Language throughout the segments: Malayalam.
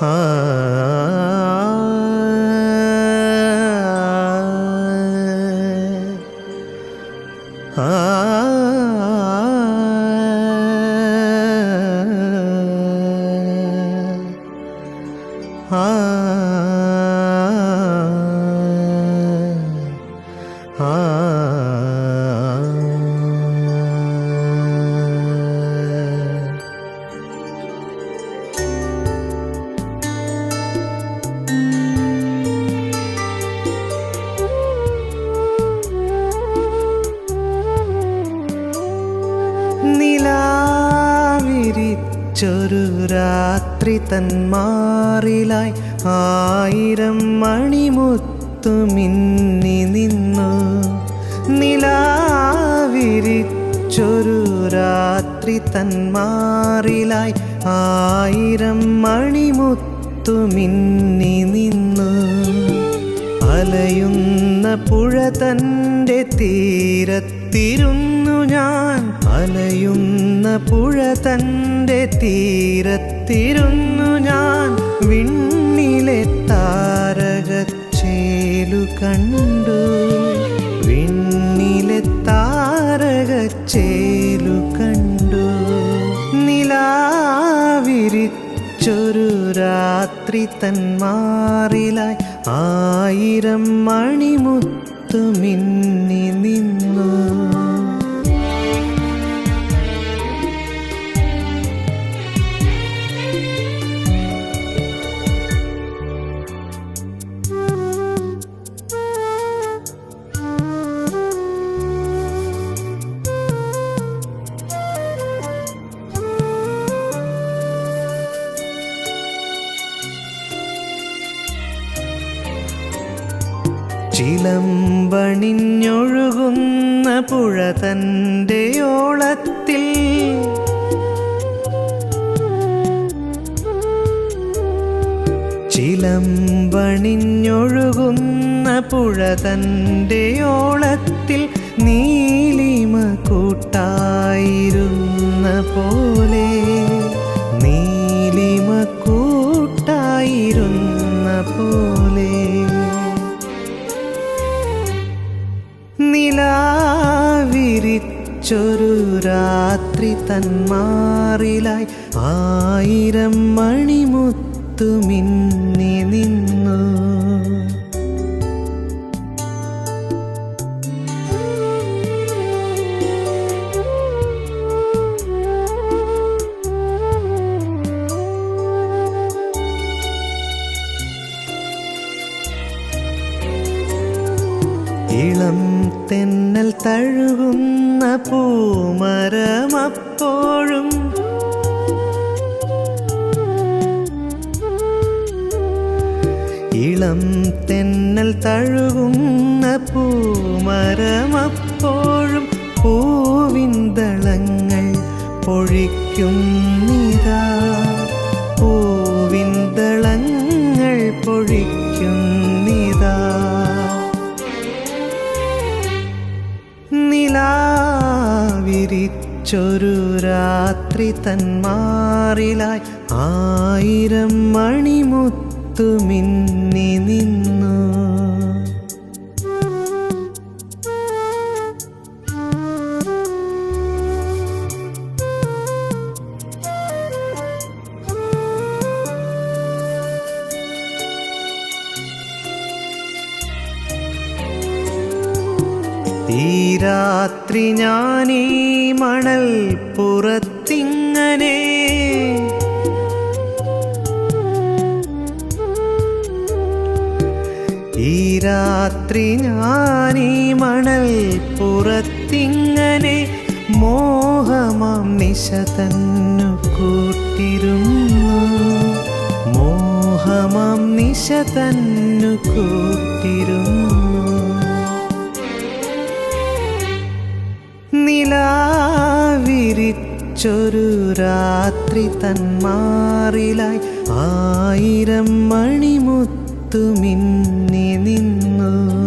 ആ ആ നിലാവിരിച്ചൊരു രാത്രി തന്മാറിലായി ആയിരം മണിമുത്തു മിന്നി നിന്നു. നിലാവിരിച്ചൊരു രാത്രി തന്മാറിലായി ആയിരം മണിമുത്തു മിന്നി നിന്നു. അലയുന്ന പുഴ തന്റെ തീരത്തിരുന്നു ഞാൻ അലയുന്ന പുഴ തന്റെ തീരത്തിരുന്നു ഞാൻ വിണ്ണിലെ താരകച്ചേലു കണ്ടു. വിണ്ണിലെ താരകച്ചേലു കണ്ടു. നിലാവിരിച്ചൊരു രാത്രി തന്മാറിലായി ആയിരം മണിമുത്തു മിന്നി നിന്നു. ചിലമ്പണിഞ്ഞൊഴുകുന്ന പുഴ തന്റെ ഓളത്തിൽ. ചിലമ്പണിഞ്ഞൊഴുകുന്ന പുഴ തന്റെ ഓളത്തിൽ നീലിമ കൂട്ടായിരുന്ന പോലെ. തന്മാറിലായി ആയിരം മണിമുത്തുമിന്നി നിന്നു. തെന്നൽ തഴുകുന്ന പൂമരമപ്പോഴും ഇളം തെന്നൽ തഴുകുന്ന പൂമരമപ്പോഴും പൂവിന്തളങ്ങൾ പൊഴിക്കുന്നിതാ നിലാവിരിച്ചൊരു രാത്രി തന്മാറിലായി ആയിരം മണിമുത്തു മിന്നി നിന്നു. രാത്രി ഞാനീ മണൽ പുറത്തിങ്ങനെ ഈ രാത്രി ഞാനീ മണൽ പുറത്തിങ്ങനെ മോഹമാം നിശ തന്നു കൂട്ടിരുന്നു. മോഹമാം നിശ തന്നു കൂട്ടിരുന്നു. നിലാവിരിച്ചൊരു രാത്രി തന്മാറിലായി ആയിരം മണിമുത്തുമിന്നി നിന്നു.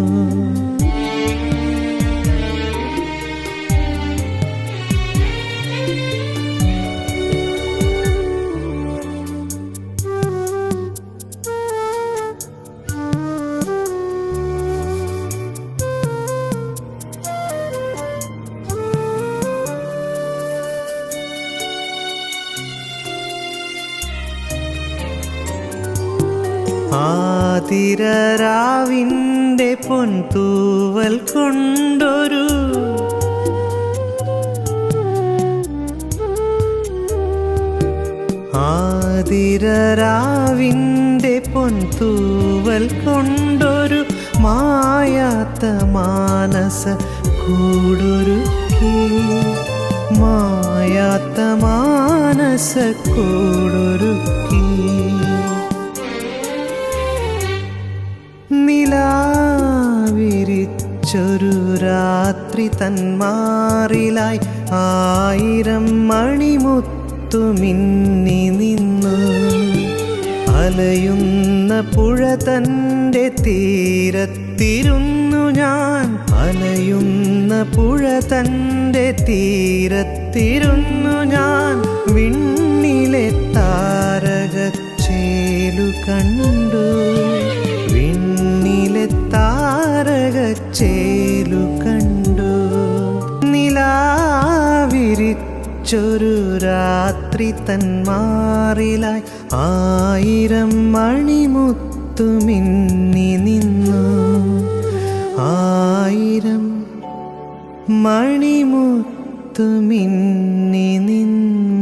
ആതിരരാവിന്റെ പൊൻതൂവൽ കൊണ്ടൊരു ആതിരരാവിന്റെ പൊൻതൂവൽ കൊണ്ടൊരു മായാത്ത മാനസ കൂടൊരുക്കി. മായാത്ത മാനസ കൂടൊരുക്കി. രാത്രി തന്മാറിലായി ആയിരം മണിമുത്തു മിന്നി നിന്നു. അലയുന്ന പുഴ തന്റെ തീരത്തിരുന്നു ഞാൻ. അലയുന്ന പുഴ തന്റെ തീരത്തിരുന്നു ഞാൻ. നിലാവിരിച്ചൊരു രാത്രി തന്മാറിലായി ആയിരം മണിമുത്തുമിന്നി നിന്നു. ആയിരം മണിമുത്തുമിന്നി നിന്നു.